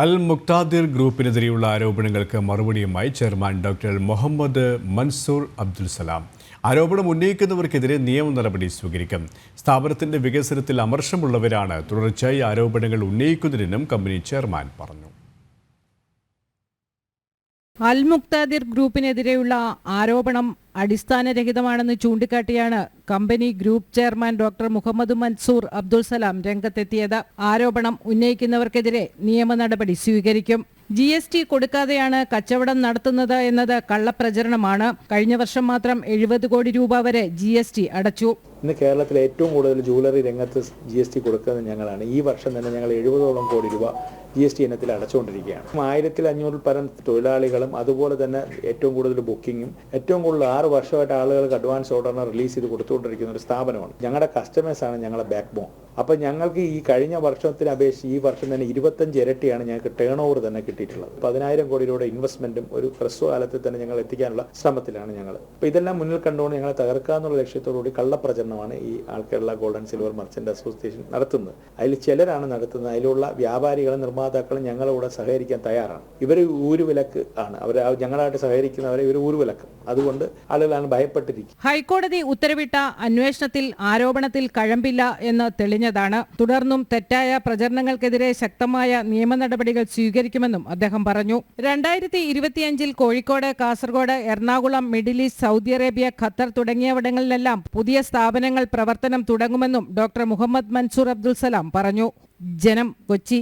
അൽ മുക്താദിർ ഗ്രൂപ്പിനെതിരെയുള്ള ആരോപണങ്ങൾക്ക് മറുപടിയുമായി ചെയർമാൻ ഡോക്ടർ മുഹമ്മദ് മൻസൂർ അബ്ദുൽ സലാം. ആരോപണം ഉന്നയിക്കുന്നവർക്കെതിരെ നിയമ നടപടി സ്വീകരിക്കും. സ്ഥാപനത്തിന്റെ വികസനത്തിൽ അമർഷമുള്ളവരാണ് തുടർച്ചയായി ആരോപണങ്ങൾ ഉന്നയിക്കുന്നതിനും കമ്പനി ചെയർമാൻ പറഞ്ഞു. അൽ മുക്താദിർ ഗ്രൂപ്പിനെതിരെയുള്ള ആരോപണം അടിസ്ഥാനരഹിതമാണെന്ന് ചൂണ്ടിക്കാട്ടിയാണ് company group chairman doctor Muhammad Mansoor Abdul Salam രംഗത്തെത്തിയത്. ആരോപണം ഉന്നയിക്കുന്നവർക്കെതിരെ നിയമ നടപടി സ്വീകരിക്കും. ജി എസ് ടി കൊടുക്കാതെയാണ് കച്ചവടം നടത്തുന്നത് എന്നത് കള്ളപ്രചരണമാണ്. കഴിഞ്ഞ വർഷം മാത്രം എഴുപത് കോടി രൂപ വരെ ജി എസ് ടി അടച്ചു. ഇന്ന് കേരളത്തിൽ ഏറ്റവും കൂടുതൽ ജൂവലറി രംഗത്ത് ജി എസ് ടി കൊടുക്കുന്നത് ഞങ്ങളാണ്. ഈ വർഷം തന്നെ ഞങ്ങൾ എഴുപതോളം കോടി രൂപ ജി എസ് ടി ഇനത്തിൽ അടച്ചുകൊണ്ടിരിക്കുകയാണ്. ആയിരത്തിൽ അഞ്ഞൂറിൽ പരം തൊഴിലാളികളും അതുപോലെ തന്നെ ഏറ്റവും കൂടുതൽ ബുക്കിങ്ങും ഏറ്റവും കൂടുതൽ ആറ് വർഷമായിട്ട് ആളുകൾക്ക് അഡ്വാൻസ് ഓർഡറിന് റിലീസ് ചെയ്ത് കൊടുത്തുകൊണ്ടിരിക്കുന്ന ഒരു സ്ഥാപനമാണ്. ഞങ്ങളുടെ കസ്റ്റമേഴ്സാണ് ഞങ്ങളുടെ ബാക്ക് ബോൺ അപ്പോൾ ഞങ്ങൾക്ക് ഈ കഴിഞ്ഞ വർഷത്തിന് അപേക്ഷിച്ച് ഈ വർഷം തന്നെ ഇരുപത്തഞ്ച് ഇരട്ടിയാണ് ഞങ്ങൾക്ക് ടേൺ ഓവർ തന്നെ കിട്ടിയിട്ടുള്ളത്. പതിനായിരം കോടി രൂപയുടെ ഇൻവെസ്റ്റ്മെന്റും ഒരു ഹ്രസ്വകാലത്തിൽ തന്നെ ഞങ്ങൾ എത്തിക്കാനുള്ള ശ്രമത്തിലാണ് ഞങ്ങൾ. അപ്പോൾ ഇതെല്ലാം മുന്നിൽ കണ്ടുകൊണ്ട് ഞങ്ങളെ തകർക്കുക എന്നുള്ള ലക്ഷ്യത്തോടുകൂടി കള്ളപ്രചരണമാണ് ഈ all gold and silver merchant association നടത്തുന്നത്. അതിൽ ചിലരാണ് നടത്തുന്നത്. അതിലുള്ള വ്യാപാരികളും നിർമ്മാതാക്കളും ഞങ്ങളുടെ സഹകരിക്കാൻ തയ്യാറാണ്. ഇവർ ഊരുവിലക്ക് ആണ്. അവർ ഞങ്ങളായിട്ട് സഹകരിക്കുന്നവരെ ഇവർ ഊരുവിലക്ക്. അതുകൊണ്ട് ആളുകളാണ് ഭയപ്പെട്ടിരിക്കുന്നത്. ഹൈക്കോടതി ഉത്തരവിട്ട അന്വേഷണത്തിൽ ആരോപണത്തിൽ കഴമ്പില്ല എന്ന് തെളിഞ്ഞതാണ് തുടർന്നും തെറ്റായ പ്രചരണങ്ങൾക്കെതിരെ ശക്തമായ നിയമ നടപടികൾ സ്വീകരിക്കുമെന്നും അദ്ദേഹം പറഞ്ഞു. രണ്ടായിരത്തി ഇരുപത്തിയഞ്ചിൽ Kozhikode Kasaragod Ernakulam Middle East Saudi Arabia Qatar തുടങ്ങിയവിടങ്ങളിലെല്ലാം പുതിയ സ്ഥാപനങ്ങൾ പ്രവർത്തനം തുടങ്ങുമെന്നും ഡോക്ടർ മുഹമ്മദ് മൻസൂർ അബ്ദുൽ സലാം പറഞ്ഞു. ജനം കൊച്ചി.